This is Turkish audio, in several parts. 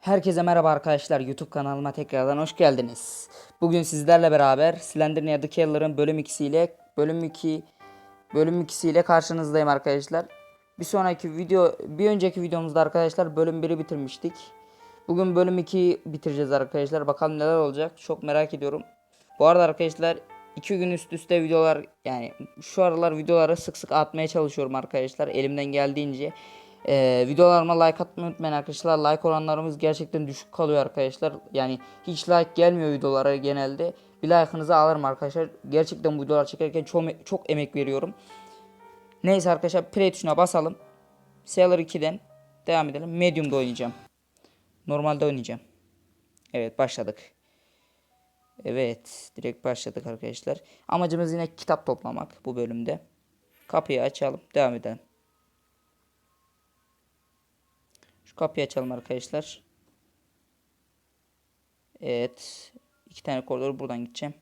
Herkese merhaba arkadaşlar. YouTube kanalıma tekrardan hoş geldiniz. Bugün sizlerle beraber Slenderman The Killer'ın bölüm 2 ile bölüm 2 bölüm 2 ile karşınızdayım arkadaşlar. Bir sonraki video bir önceki videomuzda arkadaşlar bölüm 1'i bitirmiştik. Bugün bölüm 2'yi bitireceğiz arkadaşlar. Bakalım neler olacak. Çok merak ediyorum. Bu arada arkadaşlar 2 gün üst üste videolar yani şu aralar videoları sık sık atmaya çalışıyorum arkadaşlar. Elimden geldiğince. Ee, videolarıma like atmayı unutmayın arkadaşlar. Like oranlarımız gerçekten düşük kalıyor arkadaşlar. Yani hiç like gelmiyor videolara genelde. Bir like'ınızı alırım arkadaşlar. Gerçekten bu videolar çekerken çok, çok emek veriyorum. Neyse arkadaşlar play tuşuna basalım. Sailor 2'den devam edelim. Medium'da oynayacağım. Normalde oynayacağım. Evet başladık. Evet direkt başladık arkadaşlar. Amacımız yine kitap toplamak bu bölümde. Kapıyı açalım devam edelim. Şu kapıyı açalım arkadaşlar. Evet. iki tane koridor buradan gideceğim.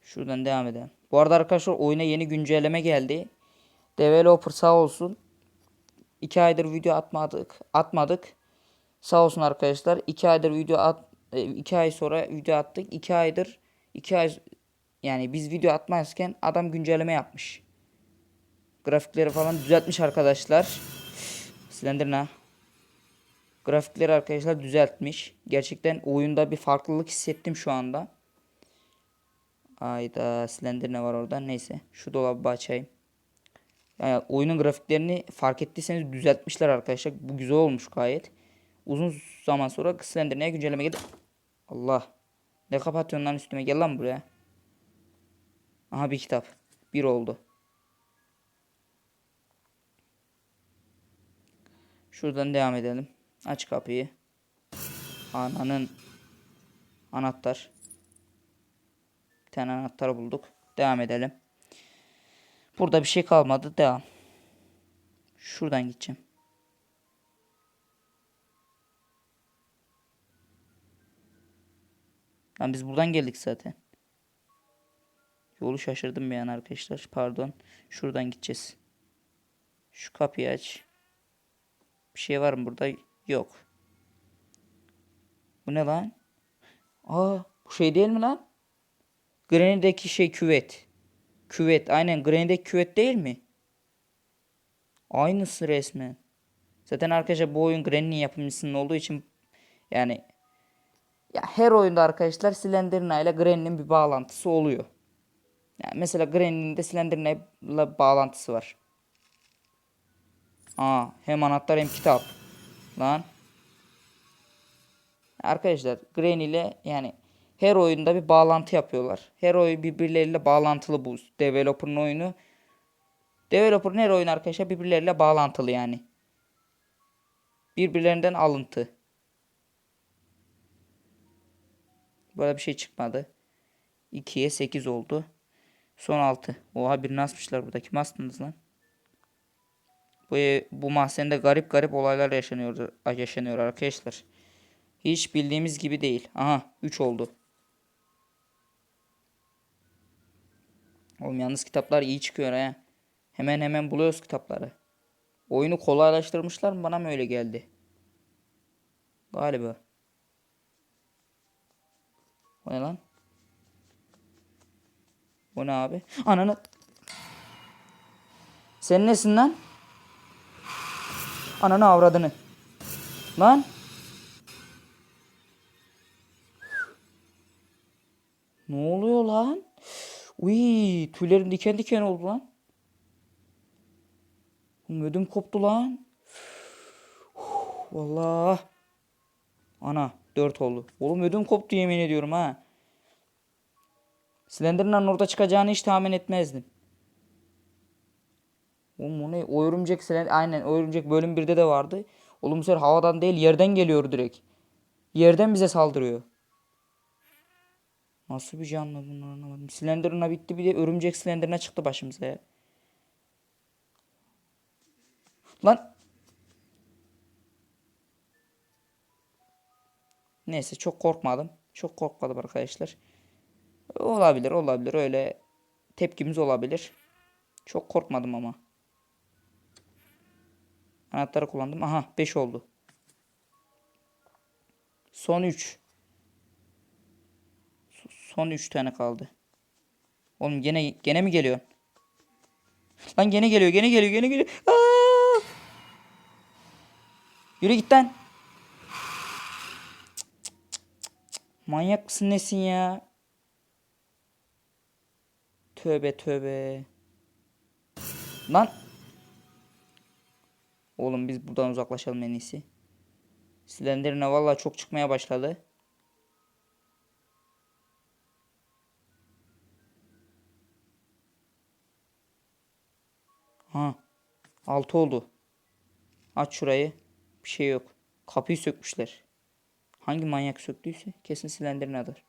Şuradan devam edelim. Bu arada arkadaşlar oyuna yeni güncelleme geldi. Developer sağ olsun. 2 aydır video atmadık. Atmadık. Sağ olsun arkadaşlar. 2 aydır video at 2 ay sonra video attık. 2 aydır 2 ay yani biz video atmazken adam güncelleme yapmış. Grafikleri falan düzeltmiş arkadaşlar. Slenderna. Grafikleri arkadaşlar düzeltmiş. Gerçekten oyunda bir farklılık hissettim şu anda. Ayda Slenderna var orada. Neyse. Şu dolabı açayım. Yani oyunun grafiklerini fark ettiyseniz düzeltmişler arkadaşlar. Bu güzel olmuş gayet. Uzun zaman sonra Slenderna'ya güncelleme geldi. Allah. Ne kapatıyorsun lan üstüme? Gel lan buraya. Aha bir kitap. Bir oldu. Şuradan devam edelim. Aç kapıyı. Ananın anahtar. Bir tane anahtar bulduk. Devam edelim. Burada bir şey kalmadı. Devam. Şuradan gideceğim. Lan biz buradan geldik zaten. Yolu şaşırdım bir an arkadaşlar. Pardon. Şuradan gideceğiz. Şu kapıyı aç. Bir şey var mı burada? Yok. Bu ne lan? Aa, bu şey değil mi lan? Granny'deki şey küvet. Küvet. Aynen Granny'deki küvet değil mi? Aynısı resmen. Zaten arkadaşlar bu oyun Granny'nin yapımcısının olduğu için yani ya her oyunda arkadaşlar Slenderna ile Granny'nin bir bağlantısı oluyor. Yani mesela Granny'nin de Slenderna ile bağlantısı var. Aa, hem anahtar hem kitap. Lan. Arkadaşlar Granny ile yani her oyunda bir bağlantı yapıyorlar. Her oyun birbirleriyle bağlantılı bu developer'ın oyunu. Developer'ın her oyunu arkadaşlar birbirleriyle bağlantılı yani. Birbirlerinden alıntı. Böyle bir şey çıkmadı. 2'ye 8 oldu. Son 6. Oha birini asmışlar burada. Kim astınız lan? Bu, bu mahzende garip garip olaylar yaşanıyor, yaşanıyor arkadaşlar. Hiç bildiğimiz gibi değil. Aha 3 oldu. Oğlum yalnız kitaplar iyi çıkıyor ha. Hemen hemen buluyoruz kitapları. Oyunu kolaylaştırmışlar mı bana mı öyle geldi? Galiba. O ne lan? Bu ne abi? Ananı. Sen nesin lan? Ananı avradını. Lan. Ne oluyor lan? Uy, tüylerim diken diken oldu lan. Ödüm koptu lan. Vallahi. Ana 4 oldu. Oğlum ödüm koptu yemin ediyorum ha. Slenderman'ın orada çıkacağını hiç tahmin etmezdim. Oğlum o ne? O örümcek Slender... Aynen o örümcek bölüm 1'de de vardı. Oğlum bu havadan değil yerden geliyor direkt. Yerden bize saldırıyor. Nasıl bir canlı bunu anlamadım. Slenderman'a bitti bir de örümcek Slenderman'a çıktı başımıza ya. Lan. Neyse çok korkmadım. Çok korkmadım arkadaşlar. Olabilir olabilir öyle tepkimiz olabilir. Çok korkmadım ama. Anahtarı kullandım. Aha 5 oldu. Son 3. Son 3 tane kaldı. Oğlum gene gene mi geliyor? Lan gene geliyor, gene geliyor, gene geliyor. Aa! Yürü git lan. Manyak mısın nesin ya? Tövbe tövbe. Lan. Oğlum biz buradan uzaklaşalım en iyisi. Slender'ine vallahi çok çıkmaya başladı. Ha. 6 oldu. Aç şurayı. Bir şey yok. Kapıyı sökmüşler. Hangi manyak söktüyse kesin Slender'in adır.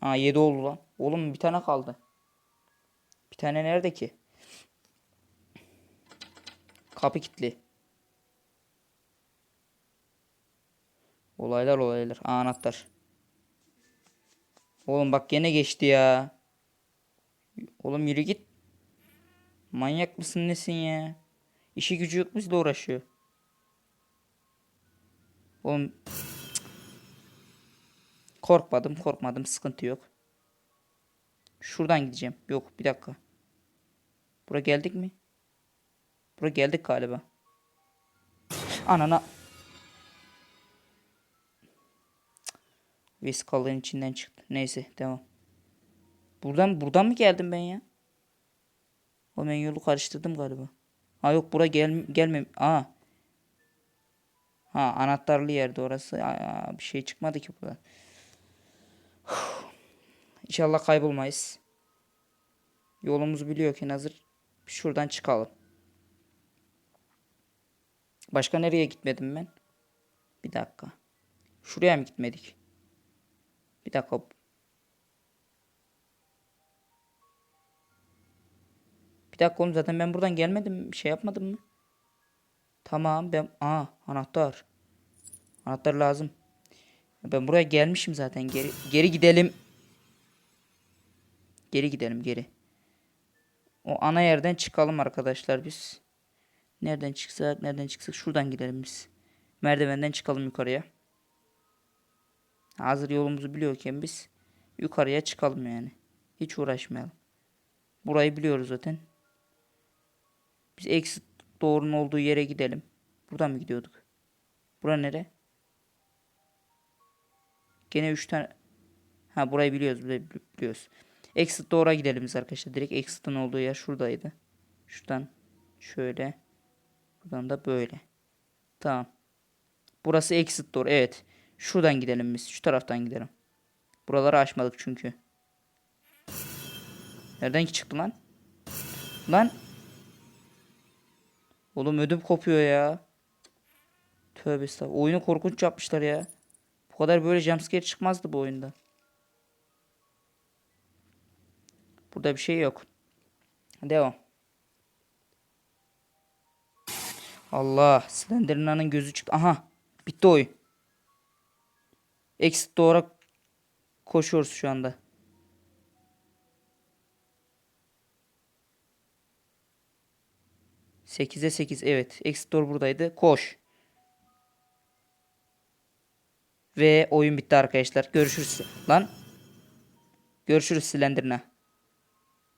Ha 7 oldu lan. Oğlum bir tane kaldı. Bir tane nerede ki? Kapı kilitli. Olaylar olaylar. Anahtar. Oğlum bak gene geçti ya. Oğlum yürü git. Manyak mısın nesin ya? İşi gücü yok bizle uğraşıyor. Oğlum korkmadım korkmadım sıkıntı yok. Şuradan gideceğim. Yok bir dakika. Bura geldik mi? Bura geldik galiba. Anana. Vesikaların içinden çıktı. Neyse devam. Buradan buradan mı geldim ben ya? O ben karıştırdım galiba. Ha yok bura gel gelmem. Aa. Ha anahtarlı yerde orası. Aa, bir şey çıkmadı ki burada. İnşallah kaybolmayız. Yolumuzu biliyorken hazır. Şuradan çıkalım. Başka nereye gitmedim ben? Bir dakika. Şuraya mı gitmedik? Bir dakika. Bir dakika oğlum zaten ben buradan gelmedim. Şey yapmadım mı? Tamam ben... Aa anahtar. Anahtar lazım. Ben buraya gelmişim zaten. Geri, geri gidelim. Geri gidelim geri. O ana yerden çıkalım arkadaşlar biz. Nereden çıksak nereden çıksak şuradan gidelim biz. Merdivenden çıkalım yukarıya. Hazır yolumuzu biliyorken biz yukarıya çıkalım yani. Hiç uğraşmayalım. Burayı biliyoruz zaten. Biz exit doğrunun olduğu yere gidelim. Buradan mı gidiyorduk? Bura nere? Gene 3 tane. Ha burayı biliyoruz. Burayı bili- biliyoruz. Exit doğru gidelim biz arkadaşlar. Direkt exit'in olduğu yer şuradaydı. Şuradan şöyle. Buradan da böyle. Tamam. Burası exit doğru. Evet. Şuradan gidelim biz. Şu taraftan gidelim. Buraları açmadık çünkü. Nereden ki çıktı lan? Lan. Oğlum ödüm kopuyor ya. Tövbe estağfurullah. Oyunu korkunç yapmışlar ya. Bu kadar böyle jumpscare çıkmazdı bu oyunda. Burada bir şey yok. Devam. Allah. Slenderman'ın gözü çıktı. Aha. Bitti oyun. Exit doğru koşuyoruz şu anda. Sekize sekiz. Evet. Exit doğru buradaydı. Koş. Ve oyun bitti arkadaşlar. Görüşürüz. Lan. Görüşürüz Slenderna.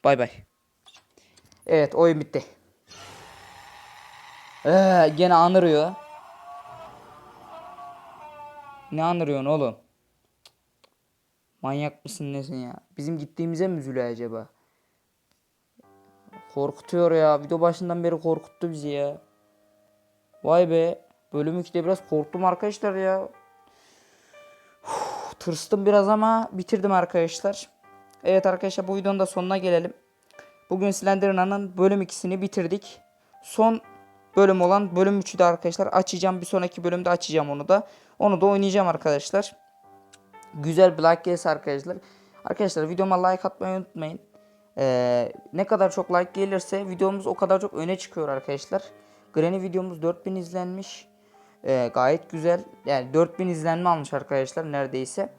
Bay bay. Evet oyun bitti. Ee, gene anırıyor. Ne anırıyorsun oğlum? Manyak mısın nesin ya? Bizim gittiğimize mi üzülüyor acaba? Korkutuyor ya. Video başından beri korkuttu bizi ya. Vay be. Bölüm 2'de biraz korktum arkadaşlar ya. Uf, tırstım biraz ama bitirdim arkadaşlar. Evet arkadaşlar bu videonun da sonuna gelelim. Bugün Slenderman'ın bölüm 2'sini bitirdik. Son bölüm olan bölüm 3'ü de arkadaşlar açacağım. Bir sonraki bölümde açacağım onu da. Onu da oynayacağım arkadaşlar. Güzel bir like arkadaşlar. Arkadaşlar videoma like atmayı unutmayın. Ee, ne kadar çok like gelirse videomuz o kadar çok öne çıkıyor arkadaşlar. Granny videomuz 4000 izlenmiş. Ee, gayet güzel. Yani 4000 izlenme almış arkadaşlar neredeyse.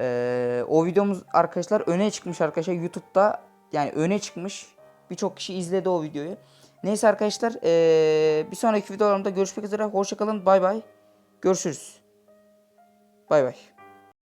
Ee, o videomuz arkadaşlar öne çıkmış arkadaşlar YouTube'da yani öne çıkmış. Birçok kişi izledi o videoyu. Neyse arkadaşlar eee, bir sonraki videolarımda görüşmek üzere. Hoşçakalın. Bay bay. Görüşürüz. Bay bay.